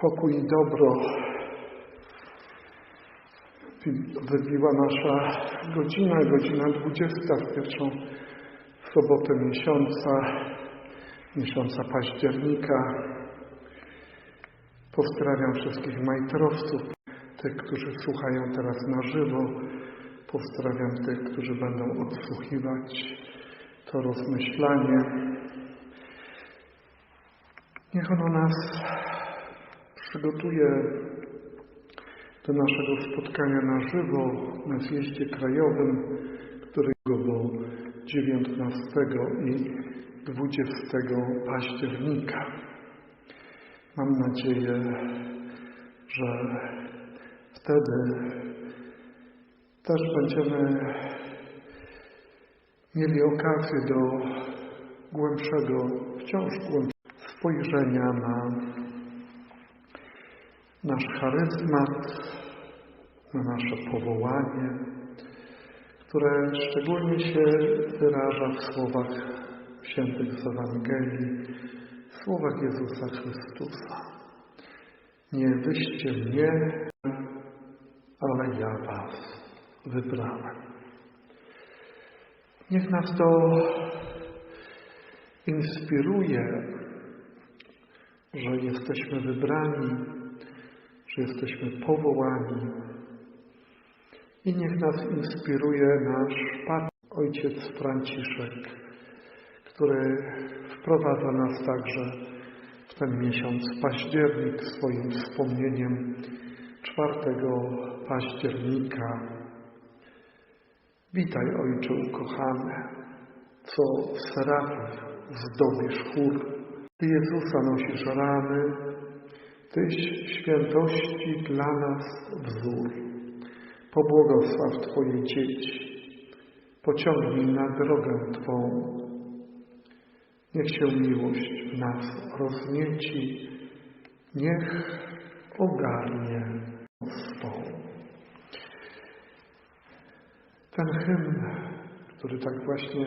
Pokój i dobro wybiła nasza godzina, godzina 20 w pierwszą sobotę miesiąca, miesiąca października. Pozdrawiam wszystkich majtrowców, tych, którzy słuchają teraz na żywo. Pozdrawiam tych, którzy będą odsłuchiwać to rozmyślanie. Niech ono nas przygotuje do naszego spotkania na żywo na zjeździe krajowym, którego było 19 i 20 października. Mam nadzieję, że wtedy też będziemy mieli okazję do głębszego, wciąż głębszego spojrzenia na nasz charyzmat, na nasze powołanie, które szczególnie się wyraża w słowach świętych z Ewangelii, w słowach Jezusa Chrystusa. Nie wyście mnie, ale ja was wybrałem. Niech nas to inspiruje, że jesteśmy wybrani, że jesteśmy powołani. I niech nas inspiruje nasz Pan, Ojciec Franciszek, który wprowadza nas także w ten miesiąc październik swoim wspomnieniem 4 października. Witaj, Ojcze ukochany, co serafów zdobisz chór. Ty Jezusa nosisz rany, Tyś świętości dla nas wzór. Pobłogosław Twoje dzieci, pociągnij na drogę Twą. Niech się miłość w nas roznieci, niech ogarnie swą. Ten hymn, który tak właśnie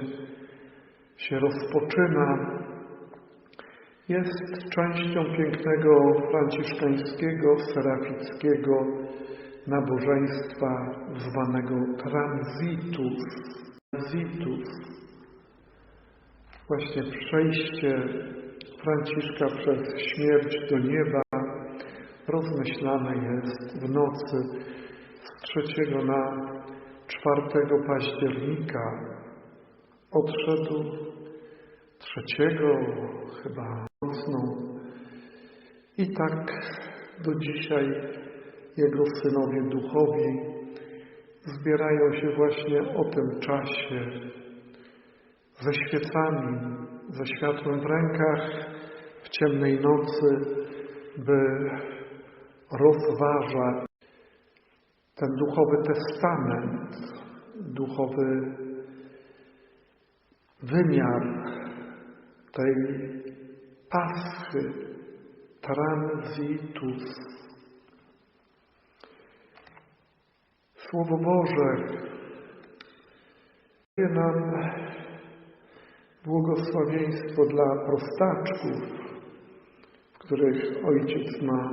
się rozpoczyna, jest częścią pięknego franciszkańskiego, serafickiego nabożeństwa zwanego transitus. Transitus. Właśnie przejście Franciszka przez śmierć do nieba rozmyślane jest w nocy z 3 na 4 października. Odszedł trzeciego chyba nocną. I tak do dzisiaj jego synowie duchowi zbierają się właśnie o tym czasie ze świecami, ze światłem w rękach w ciemnej nocy, by rozważać ten duchowy testament, duchowy wymiar tej paschy, transitus. Słowo Boże daje nam błogosławieństwo dla prostaczków, w których Ojciec ma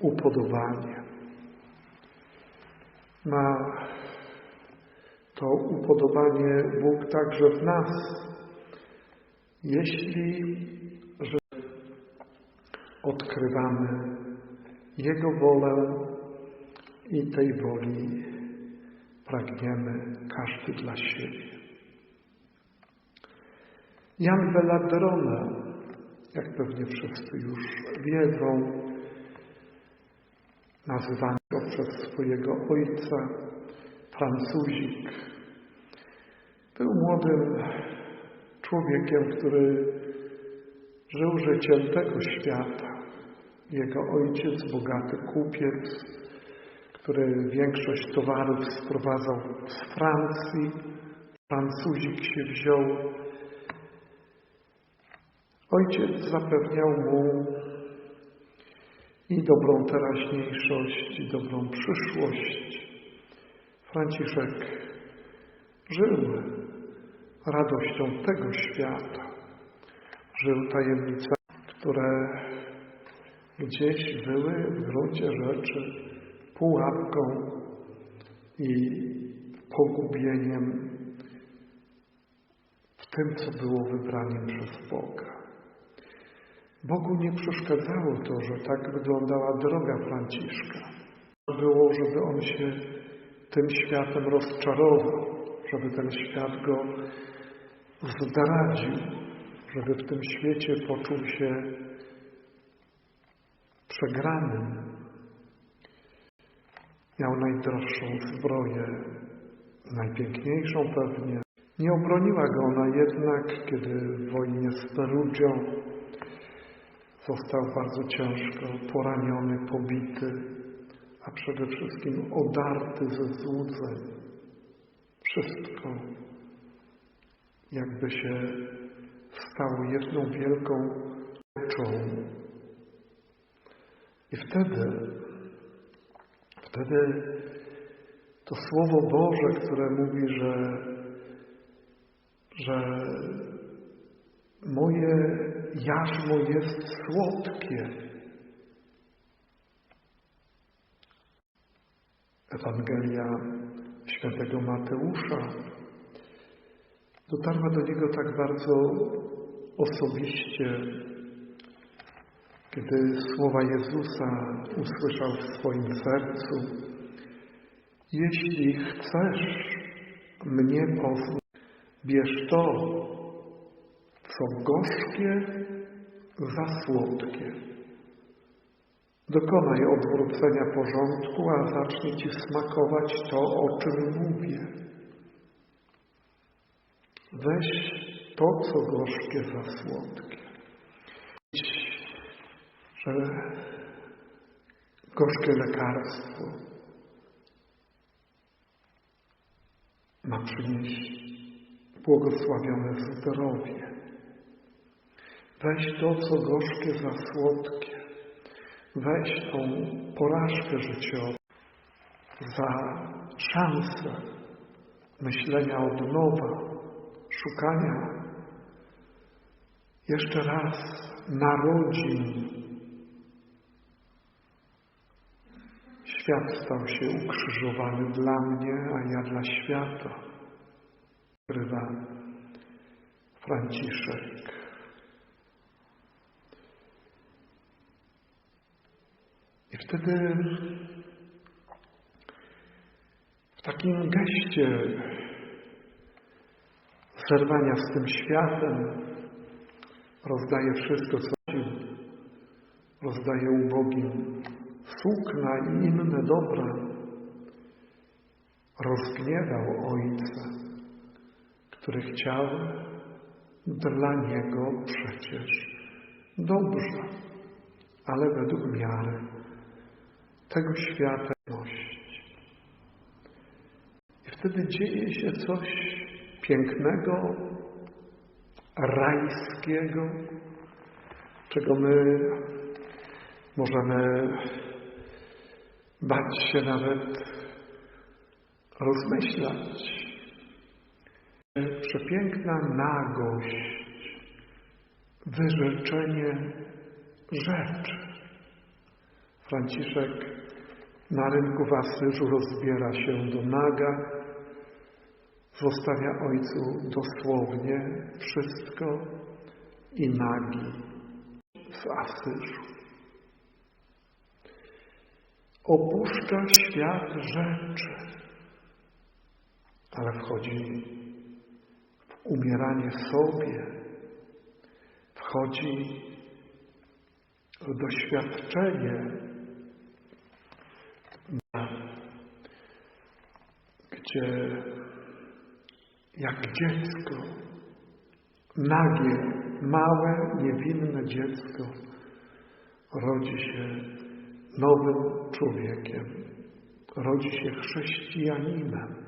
upodobanie. Ma to upodobanie Bóg także w nas, jeśli odkrywamy Jego wolę i tej woli pragniemy każdy dla siebie. Jan Belladrona, jak pewnie wszyscy już wiedzą, nazywany przez swojego ojca Francuzik, był młodym człowiekiem, który żył życiem tego świata. Jego ojciec, bogaty kupiec, który większość towarów sprowadzał z Francji, Francuzik się wziął. Ojciec zapewniał mu i dobrą teraźniejszość, i dobrą przyszłość. Franciszek żył radością tego świata. Żył tajemnicami, które gdzieś były w gruncie rzeczy pułapką i pogubieniem w tym, co było wybraniem przez Boga. Bogu nie przeszkadzało to, że tak wyglądała droga Franciszka. Było, żeby on się tym światem rozczarował, żeby ten świat go zdradził, żeby w tym świecie poczuł się przegranym. Miał najdroższą zbroję, najpiękniejszą pewnie. Nie obroniła go ona jednak, kiedy w wojnie z Perugią został bardzo ciężko poraniony, pobity, a przede wszystkim odarty ze złudzeń. Wszystko jakby się stało jedną wielką rzeczą. I wtedy, wtedy to Słowo Boże, które mówi, że, że moje jarzmo jest słodkie. Ewangelia świętego Mateusza dotarła do niego tak bardzo osobiście, kiedy słowa Jezusa usłyszał w swoim sercu. Jeśli chcesz mnie poznać, bierz to, co gorzkie za słodkie. Dokonaj odwrócenia porządku, a zacznie Ci smakować to, o czym mówię. Weź to, co gorzkie za słodkie. Że gorzkie lekarstwo ma przynieść błogosławione zdrowie. Weź to, co gorzkie za słodkie. Weź tą porażkę życiową za szansę myślenia od nowa, szukania jeszcze raz narodzin. Świat stał się ukrzyżowany dla mnie, a ja dla świata. Krywa Franciszek. I wtedy w takim geście zerwania z tym światem rozdaje wszystko, co rozdaje ubogim sukna i inne dobra. Rozgniewał Ojca, który chciał dla Niego przecież dobrze, ale według miary tego świata. I wtedy dzieje się coś pięknego, rajskiego, czego my możemy bać się nawet rozmyślać. Przepiękna nagość, wyrzeczenie rzeczy. Franciszek na rynku w Asyżu rozbiera się do naga, zostawia Ojcu dosłownie wszystko i nagi z Asyżu. Opuszcza świat rzeczy, ale wchodzi w umieranie sobie, wchodzi w doświadczenie gdzie jak dziecko, nagie, małe, niewinne dziecko rodzi się nowym człowiekiem, rodzi się chrześcijaninem.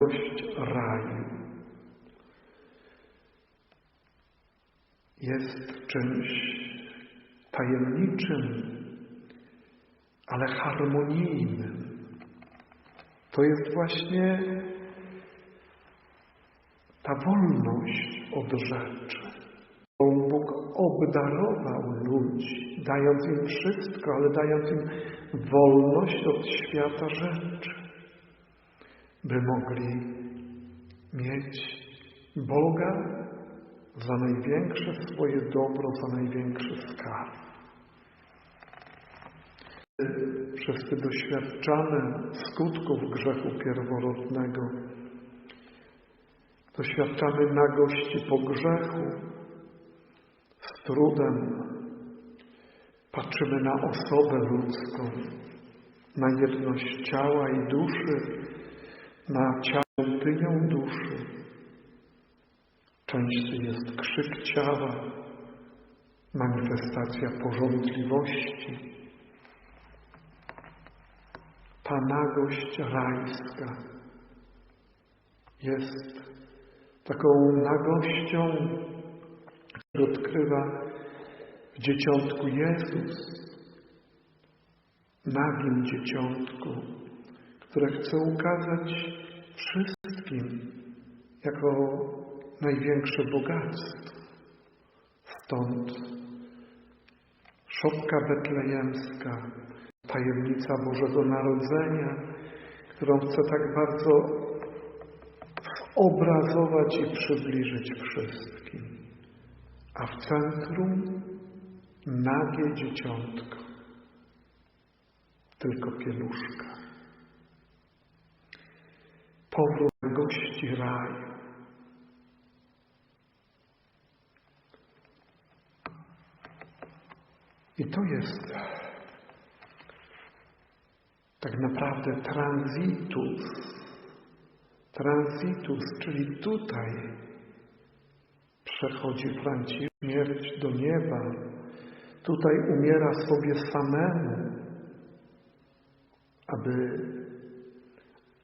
Gość raju jest czymś tajemniczym, ale harmonijnym. To jest właśnie ta wolność od rzeczy, obdarował ludzi, dając im wszystko, ale dając im wolność od świata rzeczy, by mogli mieć Boga za największe swoje dobro, za największy skarb. Przez te doświadczane skutków grzechu pierworodnego, doświadczamy nagości po grzechu, trudem patrzymy na osobę ludzką, na jedność ciała i duszy, na ciałą duszy. Częściej jest krzyk ciała, manifestacja porządliwości. Ta nagość rajska jest taką nagością, odkrywa w dzieciątku Jezus, nagim dzieciątku, które chce ukazać wszystkim jako największe bogactwo. Stąd szopka betlejemska, tajemnica Bożego Narodzenia, którą chcę tak bardzo obrazować i przybliżyć wszystkim. A w centrum nagie dzieciątko, tylko pieluszka. Powrót gości raju. I to jest tak naprawdę transitus. Transitus, czyli tutaj przechodzi Franciszek śmierć do nieba. Tutaj umiera sobie samemu, aby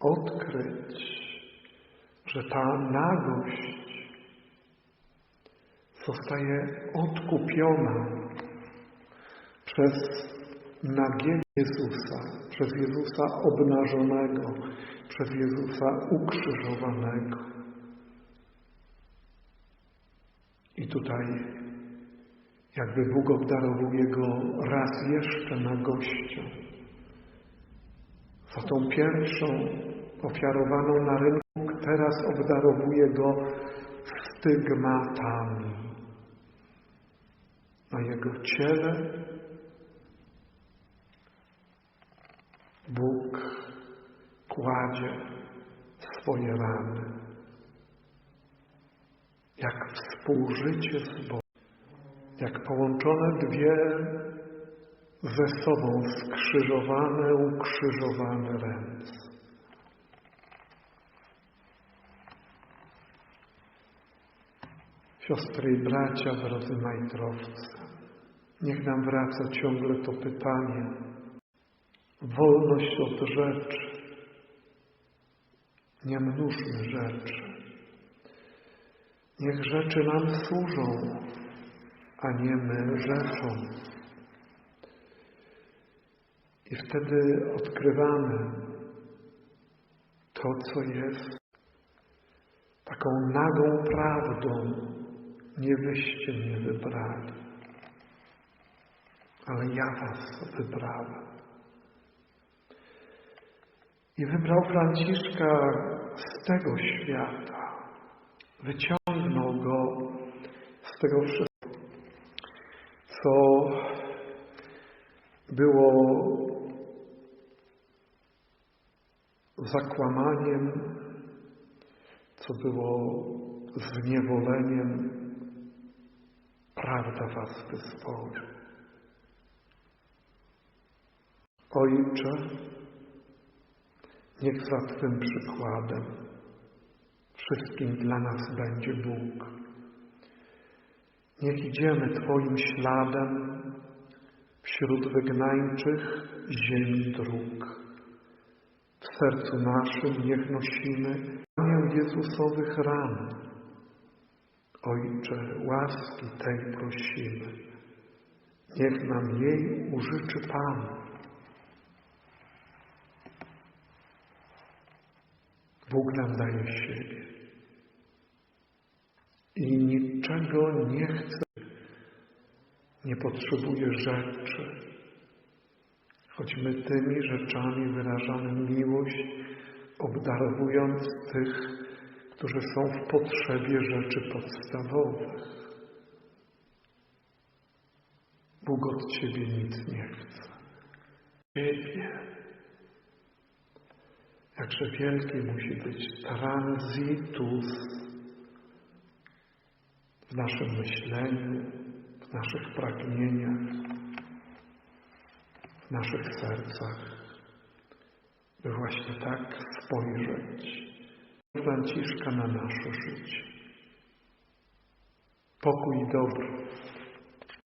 odkryć, że ta nagość zostaje odkupiona przez nagiego Jezusa, przez Jezusa obnażonego, przez Jezusa ukrzyżowanego. I tutaj jakby Bóg obdarowuje go raz jeszcze nagością. Za tą pierwszą ofiarowaną na rynku, teraz obdarowuje go stygmatami. Na jego ciele Bóg kładzie swoje rany. Jak współżycie z Bogiem, jak połączone dwie ze sobą skrzyżowane, ukrzyżowane ręce. Siostry i bracia, drodzy majtrowcy, niech nam wraca ciągle to pytanie, wolność od rzeczy. Nie mnóżmy rzeczy. Niech rzeczy nam służą, a nie my rzeczom. I wtedy odkrywamy to, co jest taką nagą prawdą. Nie wyście mnie wybrali, ale ja was wybrałem. I wybrał Franciszka z tego świata. Wyciągnął go z tego wszystkiego, co było zakłamaniem, co było zniewoleniem. Prawda was wyzwoli. Ojcze, Niech za Twym przykładem wszystkim dla nas będzie Bóg. Niech idziemy Twoim śladem wśród wygnańczych ziemi dróg. W sercu naszym niech nosimy ramię Jezusowych ran. Ojcze, łaski tej prosimy. Niech nam jej użyczy Pan. Bóg nam daje siebie. I niczego nie chce nie potrzebuje rzeczy, choć my tymi rzeczami wyrażamy miłość, obdarowując tych, którzy są w potrzebie rzeczy podstawowych. Bóg od Ciebie nic nie chce. Ciebie. Jakże wielki musi być transitus w naszym myśleniu, w naszych pragnieniach, w naszych sercach, by właśnie tak spojrzeć Franciszka na nasze życie. Pokój dobry